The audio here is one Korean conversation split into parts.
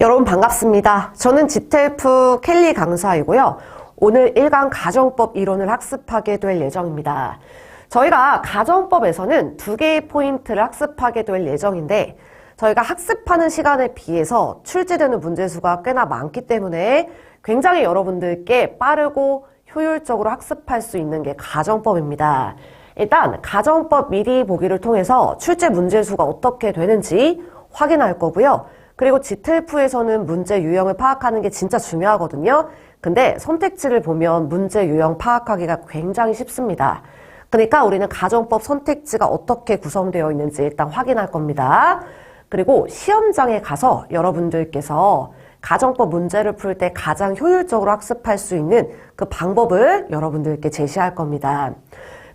여러분 반갑습니다. 저는 지텔프 켈리 강사이고요. 오늘 1강 가정법 이론을 학습하게 될 예정입니다. 저희가 가정법에서는 두 개의 포인트를 학습하게 될 예정인데 저희가 학습하는 시간에 비해서 출제되는 문제수가 꽤나 많기 때문에 굉장히 여러분들께 빠르고 효율적으로 학습할 수 있는 게 가정법입니다. 일단 가정법 미리 보기를 통해서 출제 문제수가 어떻게 되는지 확인할 거고요. 그리고 지텔프에서는 문제 유형을 파악하는 게 진짜 중요하거든요. 근데 선택지를 보면 문제 유형 파악하기가 굉장히 쉽습니다. 그러니까 우리는 가정법 선택지가 어떻게 구성되어 있는지 일단 확인할 겁니다. 그리고 시험장에 가서 여러분들께서 가정법 문제를 풀 때 가장 효율적으로 학습할 수 있는 그 방법을 여러분들께 제시할 겁니다.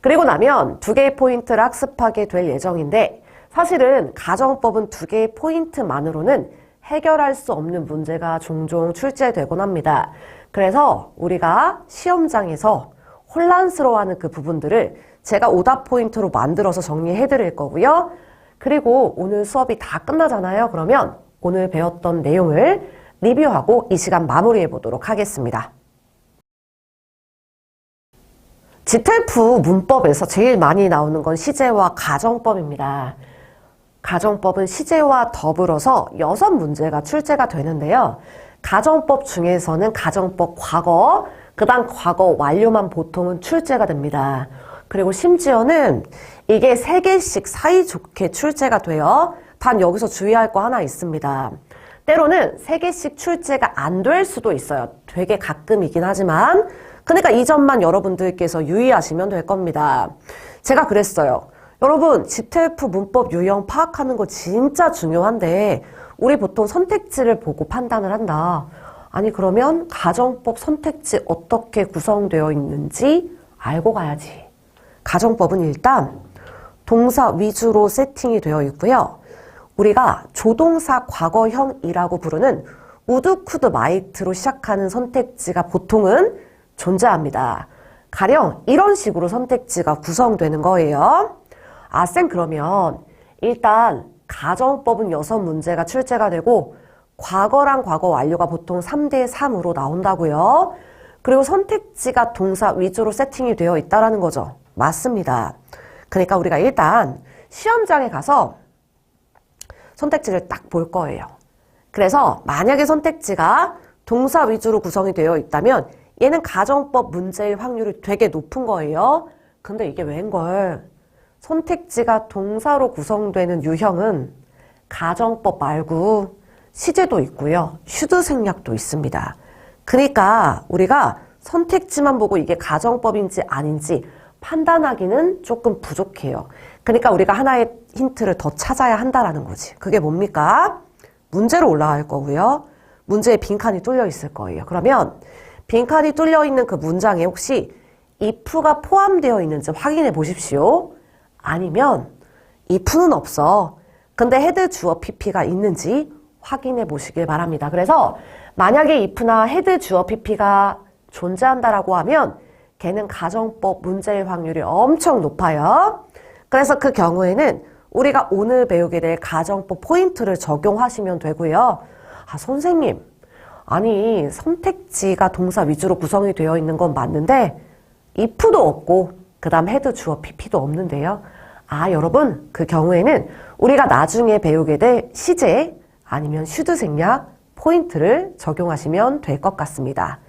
그리고 나면 두 개의 포인트를 학습하게 될 예정인데 사실은 가정법은 두 개의 포인트만으로는 해결할 수 없는 문제가 종종 출제되곤 합니다. 그래서 우리가 시험장에서 혼란스러워하는 그 부분들을 제가 오답 포인트로 만들어서 정리해 드릴 거고요. 그리고 오늘 수업이 다 끝나잖아요. 그러면 오늘 배웠던 내용을 리뷰하고 이 시간 마무리해 보도록 하겠습니다. 지텔프 문법에서 제일 많이 나오는 건 시제와 가정법입니다. 가정법은 시제와 더불어서 여섯 문제가 출제가 되는데요. 가정법 중에서는 가정법 과거, 그 다음 과거 완료만 보통은 출제가 됩니다. 그리고 심지어는 이게 세 개씩 사이좋게 출제가 돼요. 단 여기서 주의할 거 하나 있습니다. 때로는 세 개씩 출제가 안 될 수도 있어요. 되게 가끔이긴 하지만. 그러니까 이 점만 여러분들께서 유의하시면 될 겁니다. 제가 그랬어요. 여러분, 지텔프 문법 유형 파악하는 거 진짜 중요한데, 우리 보통 선택지를 보고 판단을 한다. 아니, 그러면 가정법 선택지 어떻게 구성되어 있는지 알고 가야지. 가정법은 일단 동사 위주로 세팅이 되어 있고요. 우리가 조동사 과거형이라고 부르는 우드, 쿠드, 마이트로 시작하는 선택지가 보통은 존재합니다. 가령 이런 식으로 선택지가 구성되는 거예요. 아, 쌤, 그러면 일단 가정법은 여섯 문제가 출제가 되고 과거랑 과거 완료가 보통 3대 3으로 나온다고요. 그리고 선택지가 동사 위주로 세팅이 되어 있다라는 거죠. 맞습니다. 그러니까 우리가 일단 시험장에 가서 선택지를 딱 볼 거예요. 그래서 만약에 선택지가 동사 위주로 구성이 되어 있다면 얘는 가정법 문제일 확률이 되게 높은 거예요. 근데 이게 웬걸? 선택지가 동사로 구성되는 유형은 가정법 말고 시제도 있고요. 휴드 생략도 있습니다. 그러니까 우리가 선택지만 보고 이게 가정법인지 아닌지 판단하기는 조금 부족해요. 그러니까 우리가 하나의 힌트를 더 찾아야 한다라는 거지. 그게 뭡니까? 문제로 올라갈 거고요. 문제에 빈칸이 뚫려 있을 거예요. 그러면 빈칸이 뚫려 있는 그 문장에 혹시 if가 포함되어 있는지 확인해 보십시오. 아니면 if는 없어. 근데 헤드 주어 pp가 있는지 확인해 보시길 바랍니다. 그래서 만약에 if나 헤드 주어 pp가 존재한다라고 하면 걔는 가정법 문제일 확률이 엄청 높아요. 그래서 그 경우에는 우리가 오늘 배우게 될 가정법 포인트를 적용하시면 되고요. 아, 선생님. 아니, 선택지가 동사 위주로 구성이 되어 있는 건 맞는데, if도 없고, 그 다음 헤드 주어 pp도 없는데요. 아, 여러분, 그 경우에는 우리가 나중에 배우게 될 시제 아니면 슈드 생략 포인트를 적용하시면 될 것 같습니다.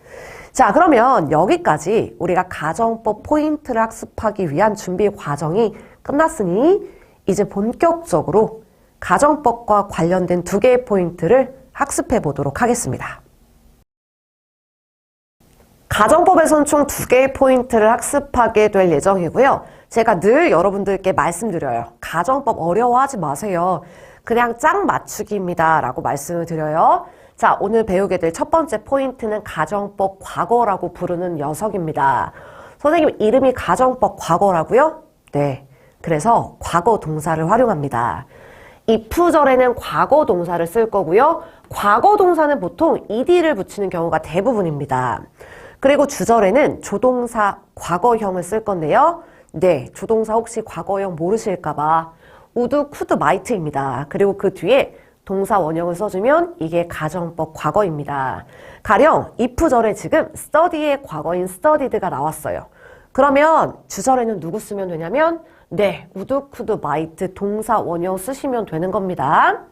자, 그러면 여기까지 우리가 가정법 포인트를 학습하기 위한 준비 과정이 끝났으니 이제 본격적으로 가정법과 관련된 두 개의 포인트를 학습해 보도록 하겠습니다. 가정법에서는 총두 개의 포인트를 학습하게 될 예정이고요. 제가 늘 여러분들께 말씀드려요. 가정법 어려워하지 마세요. 그냥 짝 맞추기입니다. 라고 말씀을 드려요. 자, 오늘 배우게 될 첫 번째 포인트는 가정법 과거라고 부르는 녀석입니다. 선생님, 이름이 가정법 과거라고요? 네. 그래서 과거 동사를 활용합니다. if절에는 과거 동사를 쓸 거고요. 과거 동사는 보통 ed를 붙이는 경우가 대부분입니다. 그리고 주절에는 조동사 과거형을 쓸 건데요. 네, 조동사 혹시 과거형 모르실까봐 우드, 쿠드, 마이트입니다. 그리고 그 뒤에 동사 원형을 써주면 이게 가정법 과거입니다. 가령 if절에 지금 study의 과거인 studied가 나왔어요. 그러면 주절에는 누구 쓰면 되냐면 네, would, could, might 동사 원형 쓰시면 되는 겁니다.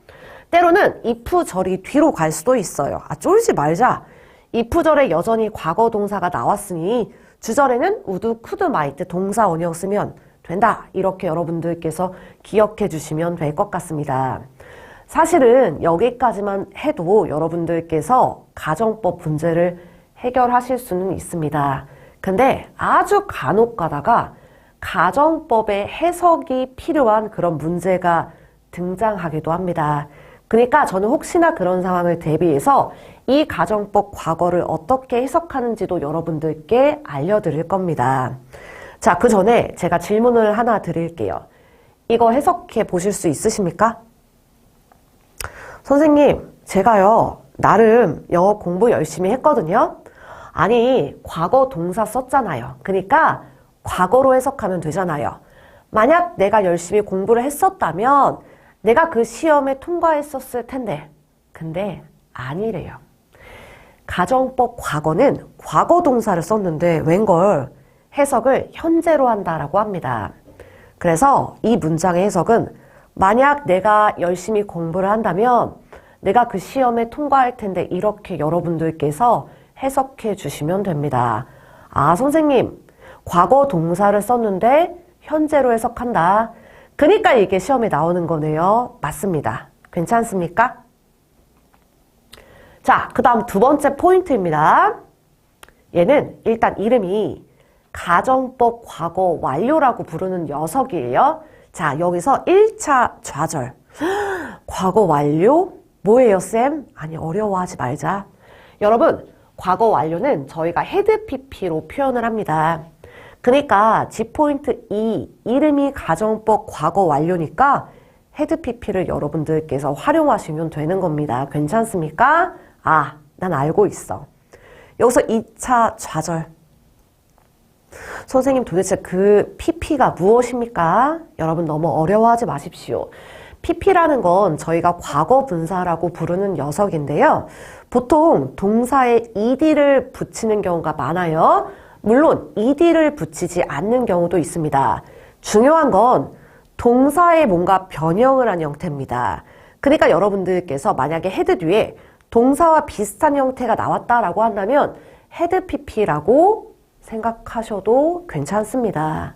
때로는 if절이 뒤로 갈 수도 있어요. 아 쫄지 말자. if절에 여전히 과거 동사가 나왔으니 주절에는 would, could, might 동사 원형 쓰면 된다. 이렇게 여러분들께서 기억해 주시면 될 것 같습니다. 사실은 여기까지만 해도 여러분들께서 가정법 문제를 해결하실 수는 있습니다. 근데 아주 간혹 가다가 가정법의 해석이 필요한 그런 문제가 등장하기도 합니다. 그러니까 저는 혹시나 그런 상황을 대비해서 이 가정법 과거를 어떻게 해석하는지도 여러분들께 알려드릴 겁니다. 자, 그 전에 제가 질문을 하나 드릴게요. 이거 해석해 보실 수 있으십니까? 선생님, 제가요, 나름 영어 공부 열심히 했거든요. 아니, 과거 동사 썼잖아요. 그러니까 과거로 해석하면 되잖아요. 만약 내가 열심히 공부를 했었다면 내가 그 시험에 통과했었을 텐데. 근데 아니래요. 가정법 과거는 과거 동사를 썼는데 웬걸 해석을 현재로 한다라고 합니다. 그래서 이 문장의 해석은 만약 내가 열심히 공부를 한다면 내가 그 시험에 통과할 텐데 이렇게 여러분들께서 해석해 주시면 됩니다. 아, 선생님, 과거 동사를 썼는데 현재로 해석한다. 그러니까 이게 시험에 나오는 거네요. 맞습니다. 괜찮습니까? 자, 그 다음 두 번째 포인트입니다. 얘는 일단 이름이 가정법 과거 완료라고 부르는 녀석이에요. 자, 여기서 1차 좌절. 과거 완료? 뭐예요, 쌤? 아니, 어려워하지 말자. 여러분, 과거 완료는 저희가 헤드 PP로 표현을 합니다. 그러니까 G포인트 2, 이름이 가정법 과거 완료니까 헤드 PP를 여러분들께서 활용하시면 되는 겁니다. 괜찮습니까? 아, 난 알고 있어. 여기서 2차 좌절. 선생님 도대체 그 PP가 무엇입니까? 여러분 너무 어려워하지 마십시오. PP라는 건 저희가 과거 분사라고 부르는 녀석인데요. 보통 동사에 ed를 붙이는 경우가 많아요. 물론 ed를 붙이지 않는 경우도 있습니다. 중요한 건 동사에 뭔가 변형을 한 형태입니다. 그러니까 여러분들께서 만약에 헤드 뒤에 동사와 비슷한 형태가 나왔다라고 한다면 헤드 PP라고 생각하셔도 괜찮습니다.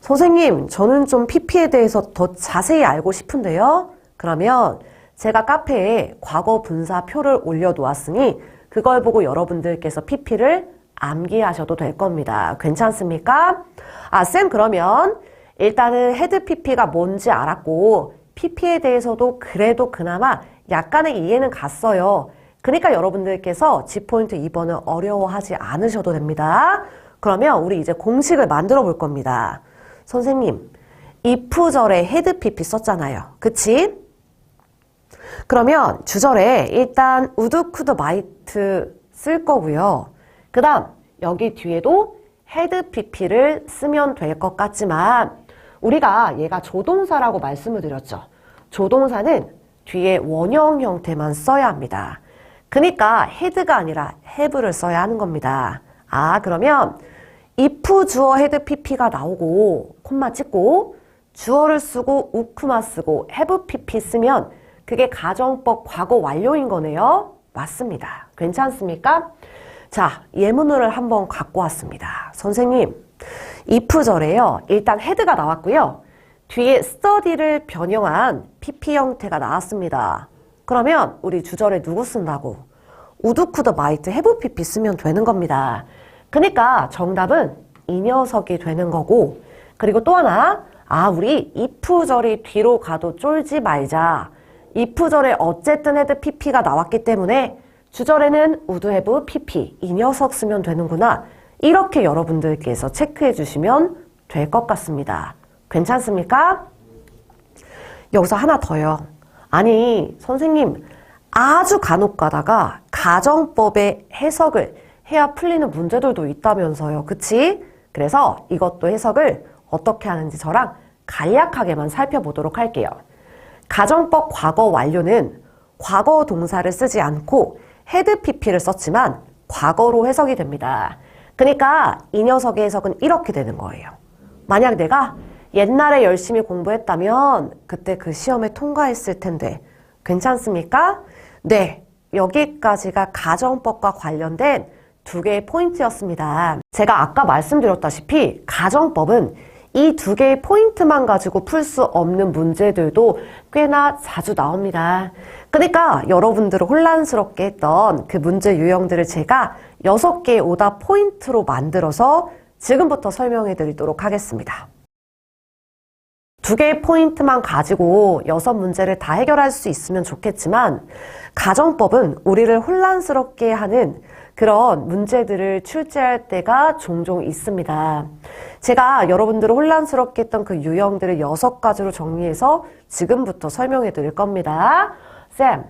선생님, 저는 좀 PP에 대해서 더 자세히 알고 싶은데요. 그러면 제가 카페에 과거 분사표를 올려놓았으니 그걸 보고 여러분들께서 PP를 암기하셔도 될 겁니다. 괜찮습니까? 아, 쌤, 그러면 일단은 헤드 PP가 뭔지 알았고 PP에 대해서도 그래도 그나마 약간의 이해는 갔어요. 그러니까 여러분들께서 G포인트 2번은 어려워하지 않으셔도 됩니다. 그러면 우리 이제 공식을 만들어 볼 겁니다. 선생님, if절에 헤드 PP 썼잖아요. 그치? 그러면 주절에 일단 우드 쿠드 마이트 쓸 거고요. 그 다음 여기 뒤에도 헤드 PP를 쓰면 될 것 같지만 우리가 얘가 조동사라고 말씀을 드렸죠. 조동사는 뒤에 원형 형태만 써야 합니다. 그러니까 헤드가 아니라 have를 써야 하는 겁니다. 아 그러면 if 주어 헤드 pp가 나오고 콤마 찍고 주어를 쓰고 우크마 쓰고 have pp 쓰면 그게 가정법 과거 완료인 거네요. 맞습니다. 괜찮습니까? 자, 예문을 한번 갖고 왔습니다. 선생님, if절에요. 일단 헤드가 나왔고요. 뒤에 study를 변형한 pp 형태가 나왔습니다. 그러면 우리 주절에 누구 쓴다고? 우드쿠드 마이트 해브 pp 쓰면 되는 겁니다. 그러니까 정답은 이 녀석이 되는 거고 그리고 또 하나 아 우리 if절이 뒤로 가도 쫄지 말자. if절에 어쨌든 헤드 pp가 나왔기 때문에 주절에는 우드 해브 pp 이 녀석 쓰면 되는구나. 이렇게 여러분들께서 체크해 주시면 될 것 같습니다. 괜찮습니까? 여기서 하나 더요. 아니, 선생님, 아주 간혹 가다가 가정법의 해석을 해야 풀리는 문제들도 있다면서요. 그치? 그래서 이것도 해석을 어떻게 하는지 저랑 간략하게만 살펴보도록 할게요. 가정법 과거 완료는 과거 동사를 쓰지 않고 헤드 PP를 썼지만 과거로 해석이 됩니다. 그러니까 이 녀석의 해석은 이렇게 되는 거예요. 만약 내가 옛날에 열심히 공부했다면 그때 그 시험에 통과했을 텐데 괜찮습니까? 네. 여기까지가 가정법과 관련된 두 개의 포인트였습니다. 제가 아까 말씀드렸다시피 가정법은 이 두 개의 포인트만 가지고 풀 수 없는 문제들도 꽤나 자주 나옵니다. 그러니까 여러분들을 혼란스럽게 했던 그 문제 유형들을 제가 여섯 개의 오답 포인트로 만들어서 지금부터 설명해 드리도록 하겠습니다. 두 개의 포인트만 가지고 여섯 문제를 다 해결할 수 있으면 좋겠지만 가정법은 우리를 혼란스럽게 하는 그런 문제들을 출제할 때가 종종 있습니다. 제가 여러분들을 혼란스럽게 했던 그 유형들을 여섯 가지로 정리해서 지금부터 설명해 드릴 겁니다. 쌤,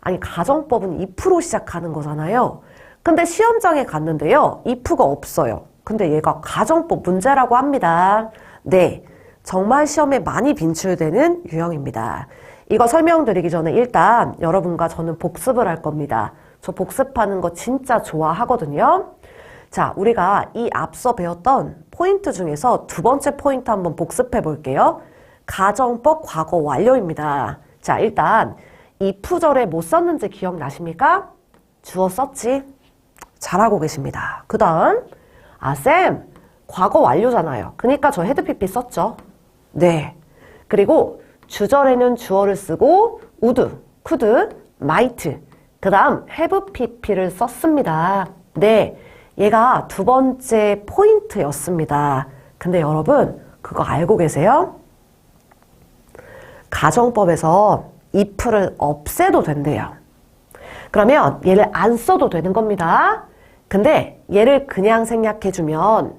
아니 가정법은 if로 시작하는 거잖아요. 근데 시험장에 갔는데요. if가 없어요. 근데 얘가 가정법 문제라고 합니다. 네. 정말 시험에 많이 빈출되는 유형입니다. 이거 설명드리기 전에 일단 여러분과 저는 복습을 할 겁니다. 저 복습하는 거 진짜 좋아하거든요. 자, 우리가 이 앞서 배웠던 포인트 중에서 두 번째 포인트 한번 복습해 볼게요. 가정법 과거 완료입니다. 자, 일단 이 푸절에 못 썼는지 기억나십니까? 주어 썼지? 잘하고 계십니다. 그 다음, 아, 쌤, 과거 완료잖아요. 그러니까 저 헤드피피 썼죠. 네. 그리고 주절에는 주어를 쓰고 우드, 쿠드, 마이트, 그 다음 have pp를 썼습니다. 네. 얘가 두 번째 포인트였습니다. 근데 여러분, 그거 알고 계세요? 가정법에서 if를 없애도 된대요. 그러면 얘를 안 써도 되는 겁니다. 근데 얘를 그냥 생략해주면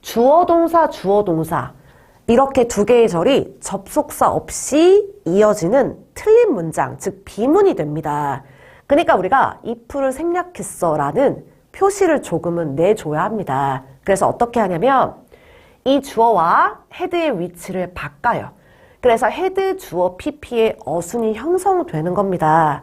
주어 동사, 주어 동사 이렇게 두 개의 절이 접속사 없이 이어지는 틀린 문장, 즉 비문이 됩니다. 그러니까 우리가 if를 생략했어 라는 표시를 조금은 내줘야 합니다. 그래서 어떻게 하냐면 이 주어와 헤드의 위치를 바꿔요. 그래서 헤드 주어 pp의 어순이 형성되는 겁니다.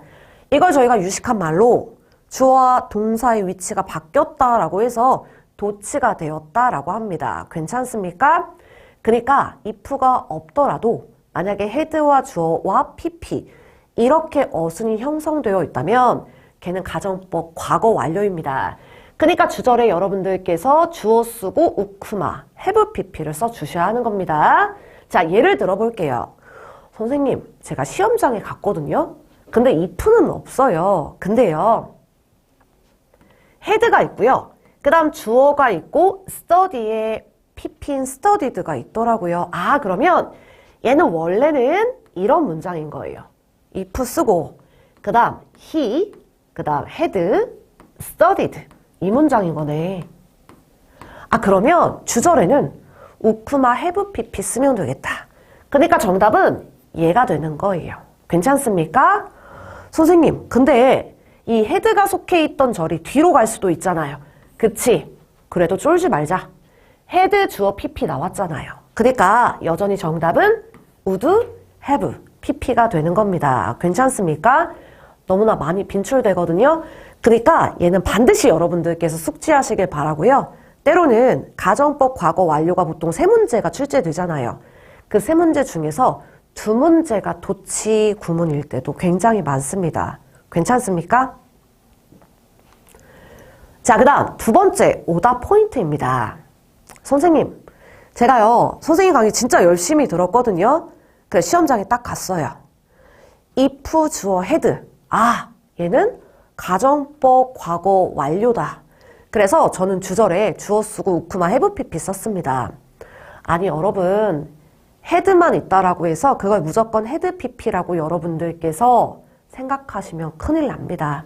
이걸 저희가 유식한 말로 주어와 동사의 위치가 바뀌었다라고 해서 도치가 되었다라고 합니다. 괜찮습니까? 그러니까 if가 없더라도 만약에 헤드와 주어와 pp 이렇게 어순이 형성되어 있다면 걔는 가정법 과거 완료입니다. 그러니까 주절에 여러분들께서 주어 쓰고 우쿠마, have pp를 써 주셔야 하는 겁니다. 자, 예를 들어 볼게요. 선생님, 제가 시험장에 갔거든요. 근데 if는 없어요. 근데요. 헤드가 있고요. 그 다음 주어가 있고 study에 pp인 studied가 있더라고요. 아, 그러면 얘는 원래는 이런 문장인 거예요. If 쓰고 그 다음 he, 그 다음 had, studied 이 문장인 거네. 아, 그러면 주절에는 우쿠마 have pp 쓰면 되겠다. 그러니까 정답은 얘가 되는 거예요. 괜찮습니까? 선생님, 근데 이 헤드가 속해 있던 절이 뒤로 갈 수도 있잖아요. 그치? 그래도 쫄지 말자. 헤드 주어 pp 나왔잖아요. 그러니까 여전히 정답은 would have pp가 되는 겁니다. 괜찮습니까? 너무나 많이 빈출되거든요. 그러니까 얘는 반드시 여러분들께서 숙지하시길 바라고요. 때로는 가정법 과거 완료가 보통 세 문제가 출제되잖아요. 그 세 문제 중에서 두 문제가 도치 구문일 때도 굉장히 많습니다. 괜찮습니까? 자, 그 다음 두 번째 오답 포인트입니다. 선생님, 제가요, 선생님 강의 진짜 열심히 들었거든요. 그 시험장에 딱 갔어요. if 주어 헤드. 아, 얘는 가정법 과거 완료다. 그래서 저는 주절에 주어 쓰고 우쿠마 have pp 썼습니다. 아니, 여러분, 헤드만 있다라고 해서 그걸 무조건 헤드 pp라고 여러분들께서 생각하시면 큰일 납니다.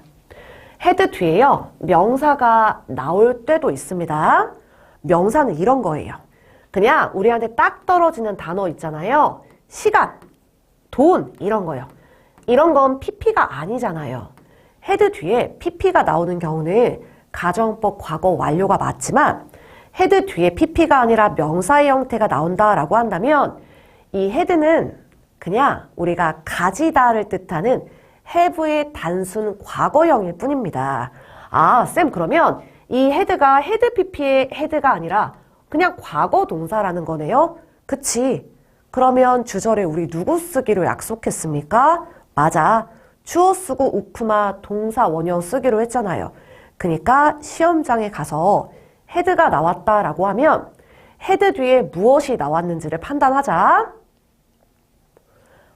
헤드 뒤에요, 명사가 나올 때도 있습니다. 명사는 이런 거예요. 그냥 우리한테 딱 떨어지는 단어 있잖아요. 시간, 돈, 이런 거요. 이런 건 PP가 아니잖아요. 헤드 뒤에 PP가 나오는 경우는 가정법 과거 완료가 맞지만 헤드 뒤에 PP가 아니라 명사의 형태가 나온다라고 한다면 이 헤드는 그냥 우리가 가지다를 뜻하는 have의 단순 과거형일 뿐입니다. 아, 쌤, 그러면 이 head가 head pp의 head가 아니라 그냥 과거 동사라는 거네요? 그치. 그러면 주절에 우리 누구 쓰기로 약속했습니까? 맞아. 주어 쓰고 우프마 동사 원형 쓰기로 했잖아요. 그러니까 시험장에 가서 헤드가 나왔다라고 하면 헤드 뒤에 무엇이 나왔는지를 판단하자.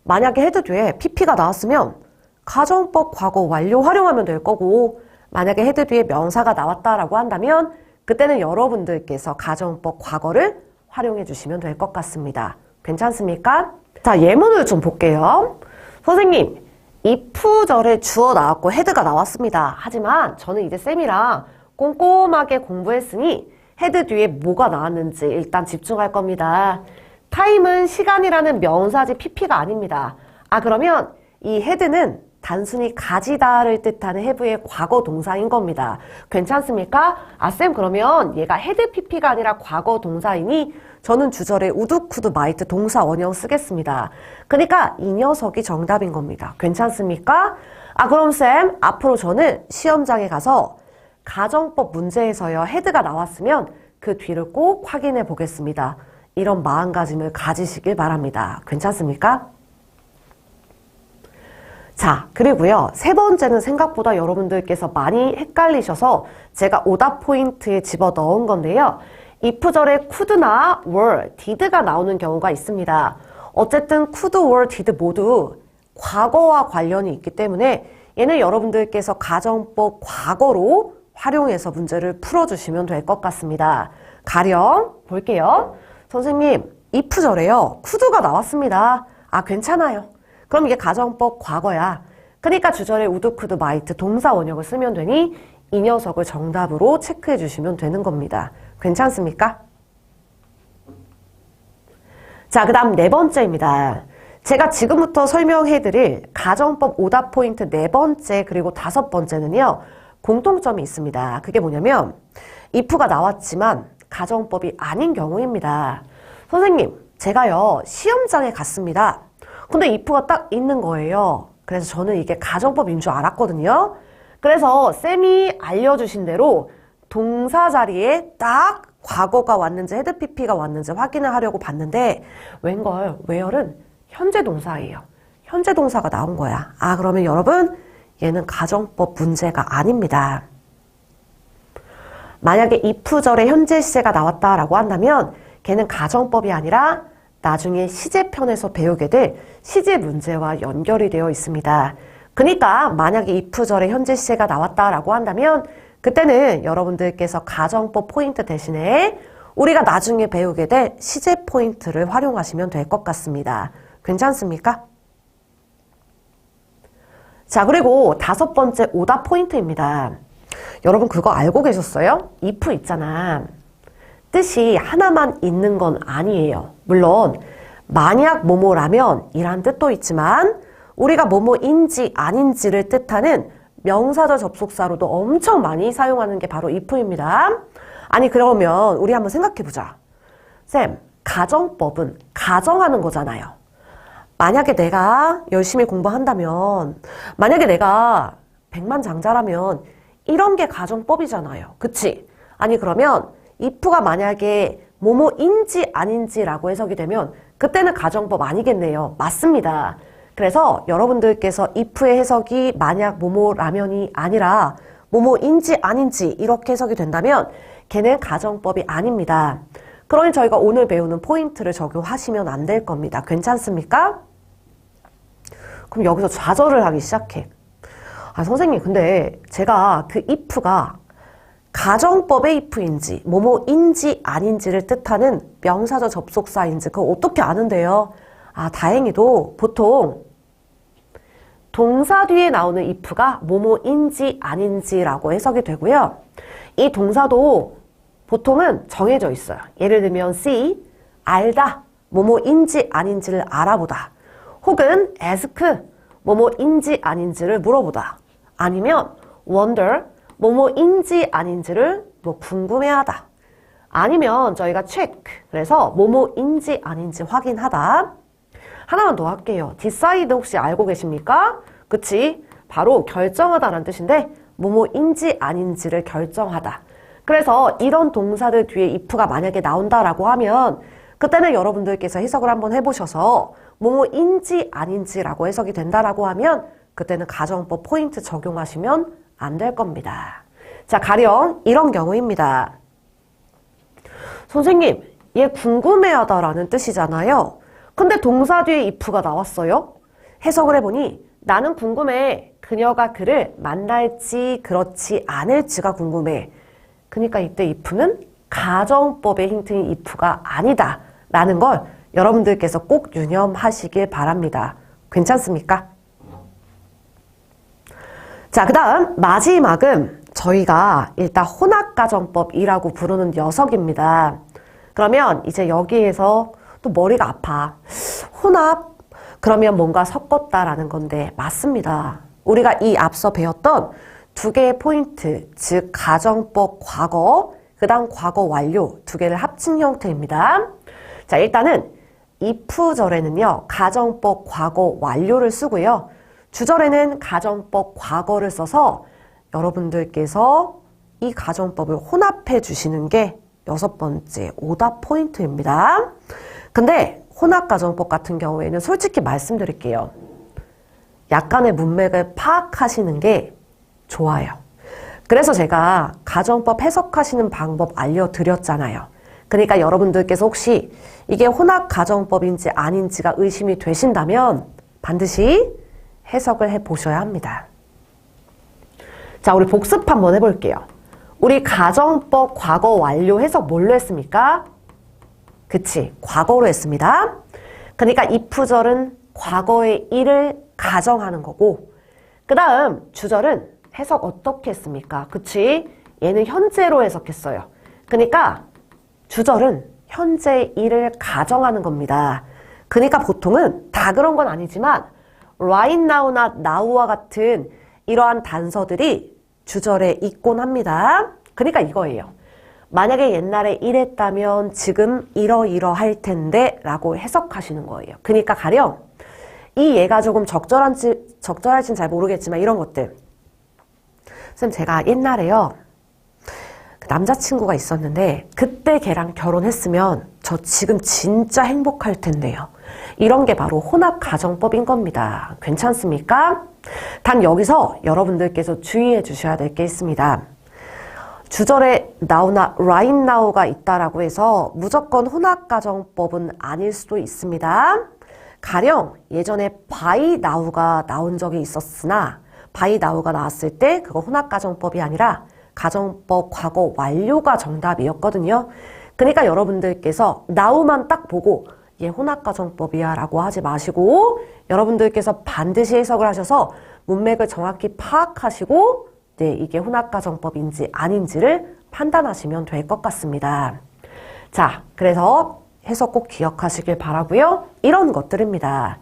만약에 헤드 뒤에 PP가 나왔으면 가정법 과거 완료 활용하면 될 거고 만약에 헤드 뒤에 명사가 나왔다라고 한다면 그때는 여러분들께서 가정법 과거를 활용해 주시면 될 것 같습니다. 괜찮습니까? 자, 예문을 좀 볼게요. 선생님, if절에 주어 나왔고 헤드가 나왔습니다. 하지만 저는 이제 쌤이랑 꼼꼼하게 공부했으니 헤드 뒤에 뭐가 나왔는지 일단 집중할 겁니다. 타임은 시간이라는 명사지 pp가 아닙니다. 아, 그러면 이 헤드는 단순히 가지다를 뜻하는 해부의 과거 동사인 겁니다. 괜찮습니까? 아, 쌤, 그러면 얘가 헤드 pp가 아니라 과거 동사이니 저는 주절에 우드쿠드 마이트 동사 원형 쓰겠습니다. 그러니까 이 녀석이 정답인 겁니다. 괜찮습니까? 아, 그럼 쌤, 앞으로 저는 시험장에 가서 가정법 문제에서요, 헤드가 나왔으면 그 뒤를 꼭 확인해 보겠습니다. 이런 마음가짐을 가지시길 바랍니다. 괜찮습니까? 자, 그리고요. 세 번째는 생각보다 여러분들께서 많이 헷갈리셔서 제가 오답 포인트에 집어 넣은 건데요. if절에 could나 were, did가 나오는 경우가 있습니다. 어쨌든 could, were, did 모두 과거와 관련이 있기 때문에 얘는 여러분들께서 가정법 과거로 활용해서 문제를 풀어주시면 될 것 같습니다. 가령 볼게요. 선생님, if절에요. could가 나왔습니다. 아, 괜찮아요. 그럼 이게 가정법 과거야. 그러니까 주절에 우드, 쿠드, 마이트 동사 원형을 쓰면 되니 이 녀석을 정답으로 체크해 주시면 되는 겁니다. 괜찮습니까? 자, 그 다음 네 번째입니다. 제가 지금부터 설명해 드릴 가정법 오답 포인트 네 번째 그리고 다섯 번째는요. 공통점이 있습니다. 그게 뭐냐면 if가 나왔지만 가정법이 아닌 경우입니다. 선생님, 제가요. 시험장에 갔습니다. 근데 if가 딱 있는 거예요. 그래서 저는 이게 가정법인 줄 알았거든요. 그래서 쌤이 알려주신 대로 동사 자리에 딱 과거가 왔는지 헤드 pp가 왔는지 확인을 하려고 봤는데 웬걸 where은 현재 동사예요. 현재 동사가 나온 거야. 아 그러면 여러분 얘는 가정법 문제가 아닙니다. 만약에 if절에 현재 시제가 나왔다라고 한다면 걔는 가정법이 아니라 나중에 시제편에서 배우게 될 시제 문제와 연결이 되어 있습니다. 그러니까 만약에 if절에 현재 시제가 나왔다라고 한다면 그때는 여러분들께서 가정법 포인트 대신에 우리가 나중에 배우게 될 시제 포인트를 활용하시면 될 것 같습니다. 괜찮습니까? 자, 그리고 다섯 번째 오답 포인트입니다. 여러분 그거 알고 계셨어요? if 있잖아. 뜻이 하나만 있는 건 아니에요. 물론 만약 뭐뭐라면 이란 뜻도 있지만 우리가 뭐뭐인지 아닌지를 뜻하는 명사절 접속사로도 엄청 많이 사용하는 게 바로 if입니다. 아니 그러면 우리 한번 생각해 보자. 쌤, 가정법은 가정하는 거잖아요. 만약에 내가 열심히 공부한다면 만약에 내가 백만장자라면 이런 게 가정법이잖아요. 그치? 아니 그러면 if가 만약에 뭐뭐인지 아닌지라고 해석이 되면 그때는 가정법 아니겠네요. 맞습니다. 그래서 여러분들께서 if의 해석이 만약 뭐뭐 라면이 아니라 뭐뭐인지 아닌지 이렇게 해석이 된다면 걔는 가정법이 아닙니다. 그러니 저희가 오늘 배우는 포인트를 적용하시면 안 될 겁니다. 괜찮습니까? 그럼 여기서 좌절을 하기 시작해. 아, 선생님, 근데 제가 그 if가 가정법의 if인지, 뭐뭐인지 아닌지를 뜻하는 명사절 접속사인지 그거 어떻게 아는데요? 아, 다행히도 보통 동사 뒤에 나오는 if가 뭐뭐인지 아닌지라고 해석이 되고요. 이 동사도 보통은 정해져 있어요. 예를 들면 see, 알다, 뭐뭐인지 아닌지를 알아보다. 혹은 ask, 뭐뭐인지 아닌지를 물어보다. 아니면 wonder, 뭐뭐인지 아닌지를 뭐 궁금해하다. 아니면 저희가 check, 그래서 뭐뭐인지 아닌지 확인하다. 하나만 더 할게요. decide 혹시 알고 계십니까? 그치? 바로 결정하다라는 뜻인데 뭐뭐인지 아닌지를 결정하다. 그래서 이런 동사들 뒤에 if가 만약에 나온다라고 하면 그때는 여러분들께서 해석을 한번 해보셔서 뭐뭐인지 아닌지라고 해석이 된다라고 하면 그때는 가정법 포인트 적용하시면 안 될 겁니다. 자, 가령 이런 경우입니다. 선생님, 얘 궁금해하다라는 뜻이잖아요. 근데 동사 뒤에 if가 나왔어요. 해석을 해보니 나는 궁금해. 그녀가 그를 만날지 그렇지 않을지가 궁금해. 그러니까 이때 if는 가정법의 힌트인 if가 아니다. 라는 걸 여러분들께서 꼭 유념하시길 바랍니다. 괜찮습니까? 자, 그 다음 마지막은 저희가 일단 혼합가정법이라고 부르는 녀석입니다. 그러면 이제 여기에서 또 머리가 아파. 혼합? 그러면 뭔가 섞었다라는 건데 맞습니다. 우리가 이 앞서 배웠던 두 개의 포인트, 즉 가정법 과거, 그 다음 과거 완료 두 개를 합친 형태입니다. 자, 일단은 if절에는요, 가정법 과거 완료를 쓰고요. 주절에는 가정법 과거를 써서 여러분들께서 이 가정법을 혼합해 주시는 게 여섯 번째 오답 포인트입니다. 근데 혼합 가정법 같은 경우에는 솔직히 말씀드릴게요. 약간의 문맥을 파악하시는 게 좋아요. 그래서 제가 가정법 해석하시는 방법 알려드렸잖아요. 그러니까 여러분들께서 혹시 이게 혼합 가정법인지 아닌지가 의심이 되신다면 반드시 해석을 해 보셔야 합니다. 자, 우리 복습 한번 해볼게요. 우리 가정법 과거 완료 해석 뭘로 했습니까? 그치, 과거로 했습니다. 그러니까 if절은 과거의 일을 가정하는 거고, 그 다음 주절은 해석 어떻게 했습니까? 그치? 얘는 현재로 해석했어요. 그러니까 주절은 현재 일을 가정하는 겁니다. 그러니까 보통은 다 그런 건 아니지만 right now나 now와 같은 이러한 단서들이 주절에 있곤 합니다. 그러니까 이거예요. 만약에 옛날에 이랬다면 지금 이러이러할 텐데 라고 해석하시는 거예요. 그러니까 가령 이 예가 조금 적절한지, 적절할진 잘 모르겠지만 이런 것들. 쌤, 제가 옛날에요. 그 남자친구가 있었는데 그때 걔랑 결혼했으면 저 지금 진짜 행복할 텐데요. 이런 게 바로 혼합 가정법인 겁니다. 괜찮습니까? 단 여기서 여러분들께서 주의해 주셔야 될 게 있습니다. 주절에 now나 right now가 있다라고 해서 무조건 혼합 가정법은 아닐 수도 있습니다. 가령 예전에 by now가 나온 적이 있었으나 by now가 나왔을 때 그거 혼합 가정법이 아니라 가정법 과거 완료가 정답이었거든요. 그러니까 여러분들께서 now만 딱 보고 얘 혼합가정법이야 라고 하지 마시고 여러분들께서 반드시 해석을 하셔서 문맥을 정확히 파악하시고 네, 이게 혼합가정법인지 아닌지를 판단하시면 될 것 같습니다. 자, 그래서 해석 꼭 기억하시길 바라고요. 이런 것들입니다.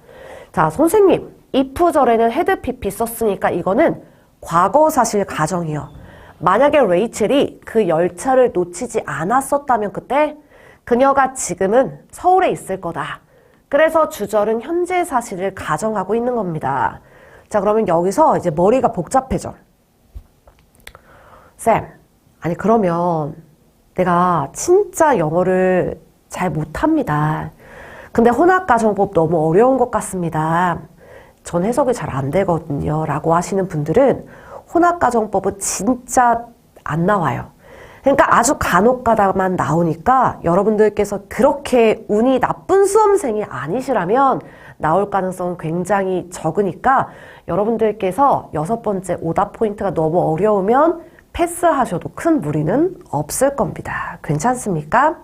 자, 선생님, if절에는 헤드 pp 썼으니까 이거는 과거 사실 가정이요. 만약에 레이첼이 그 열차를 놓치지 않았었다면 그때 그녀가 지금은 서울에 있을 거다. 그래서 주절은 현재 사실을 가정하고 있는 겁니다. 자, 그러면 여기서 이제 머리가 복잡해져. 쌤, 아니, 그러면 내가 진짜 영어를 잘 못합니다. 근데 혼합가정법 너무 어려운 것 같습니다. 전 해석이 잘 안 되거든요. 라고 하시는 분들은 혼합가정법은 진짜 안 나와요. 그러니까 아주 간혹 가다만 나오니까 여러분들께서 그렇게 운이 나쁜 수험생이 아니시라면 나올 가능성은 굉장히 적으니까 여러분들께서 여섯 번째 오답 포인트가 너무 어려우면 패스하셔도 큰 무리는 없을 겁니다. 괜찮습니까?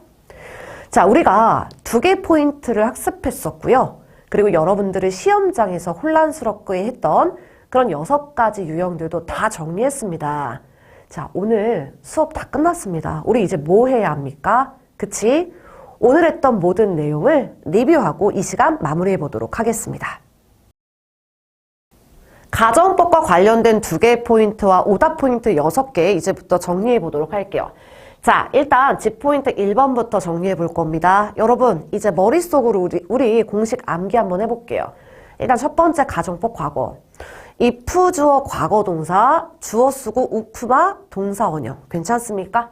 자, 우리가 두 개 포인트를 학습했었고요. 그리고 여러분들을 시험장에서 혼란스럽게 했던 그런 여섯 가지 유형들도 다 정리했습니다. 자, 오늘 수업 다 끝났습니다. 우리 이제 뭐 해야 합니까? 그치? 오늘 했던 모든 내용을 리뷰하고 이 시간 마무리해 보도록 하겠습니다. 가정법과 관련된 두 개의 포인트와 오답 포인트 여섯 개 이제부터 정리해 보도록 할게요. 자, 일단 집 포인트 1번부터 정리해 볼 겁니다. 여러분, 이제 머릿속으로 우리, 우리 공식 암기 한번 해볼게요. 일단 첫 번째 가정법 과거. If 주어 과거 동사, 주어 쓰고 우프마 동사 원형. 괜찮습니까?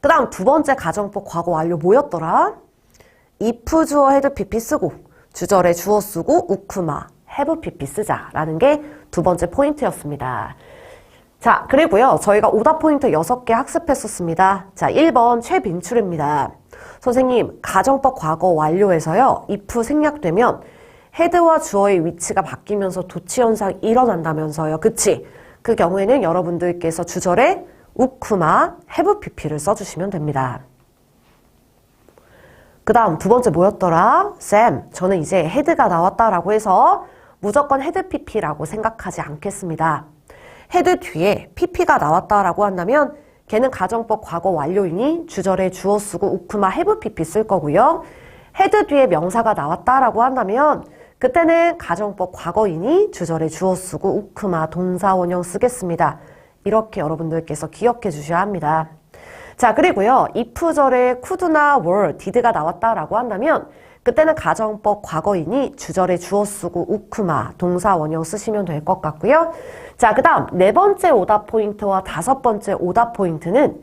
그 다음 두 번째 가정법 과거 완료 뭐였더라? if 주어 헤드 pp 쓰고 주절에 주어 쓰고 우크마 have pp 쓰자라는 게 두 번째 포인트였습니다. 자, 그리고요. 저희가 오답 포인트 6개 학습했었습니다. 자, 1번 최민출입니다. 선생님, 가정법 과거 완료에서요. if 생략되면 헤드와 주어의 위치가 바뀌면서 도치 현상이 일어난다면서요. 그치? 그 경우에는 여러분들께서 주절에 우쿠마 have pp를 써주시면 됩니다. 그 다음 두 번째 뭐였더라? 쌤, 저는 이제 헤드가 나왔다라고 해서 무조건 헤드 pp라고 생각하지 않겠습니다. 헤드 뒤에 pp가 나왔다라고 한다면 걔는 가정법 과거 완료이니 주절에 주어 쓰고 우크마 have pp 쓸 거고요. 헤드 뒤에 명사가 나왔다라고 한다면 그때는 가정법 과거이니 주절에 주어 쓰고 우크마 동사 원형 쓰겠습니다. 이렇게 여러분들께서 기억해 주셔야 합니다. 자, 그리고요. if절에 could나 were, did가 나왔다라고 한다면 그때는 가정법 과거이니 주절에 주어 쓰고 우크마 동사 원형 쓰시면 될 것 같고요. 자, 그다음 네 번째 오답 포인트와 다섯 번째 오답 포인트는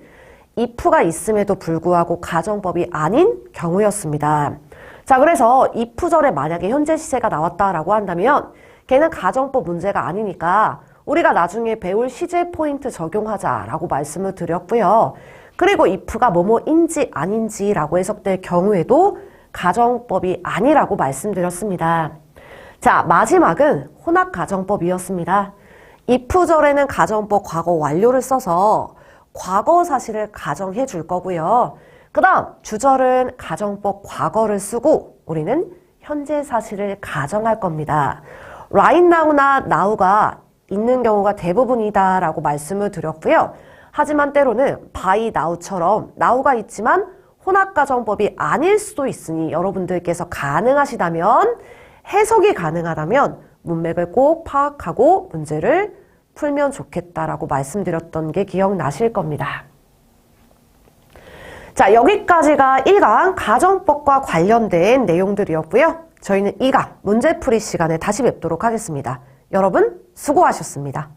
if가 있음에도 불구하고 가정법이 아닌 경우였습니다. 자, 그래서 if절에 만약에 현재 시제가 나왔다라고 한다면 걔는 가정법 문제가 아니니까 우리가 나중에 배울 시제 포인트 적용하자라고 말씀을 드렸고요. 그리고 if가 뭐뭐인지 아닌지라고 해석될 경우에도 가정법이 아니라고 말씀드렸습니다. 자, 마지막은 혼합 가정법이었습니다. if절에는 가정법 과거 완료를 써서 과거 사실을 가정해 줄 거고요. 그 다음 주절은 가정법 과거를 쓰고 우리는 현재 사실을 가정할 겁니다. right now나 now가 있는 경우가 대부분이다 라고 말씀을 드렸고요. 하지만 때로는 by now처럼 now가 있지만 혼합가정법이 아닐 수도 있으니 여러분들께서 가능하시다면 해석이 가능하다면 문맥을 꼭 파악하고 문제를 풀면 좋겠다라고 말씀드렸던 게 기억나실 겁니다. 자, 여기까지가 1강 가정법과 관련된 내용들이었고요. 저희는 2강 문제풀이 시간에 다시 뵙도록 하겠습니다. 여러분 수고하셨습니다.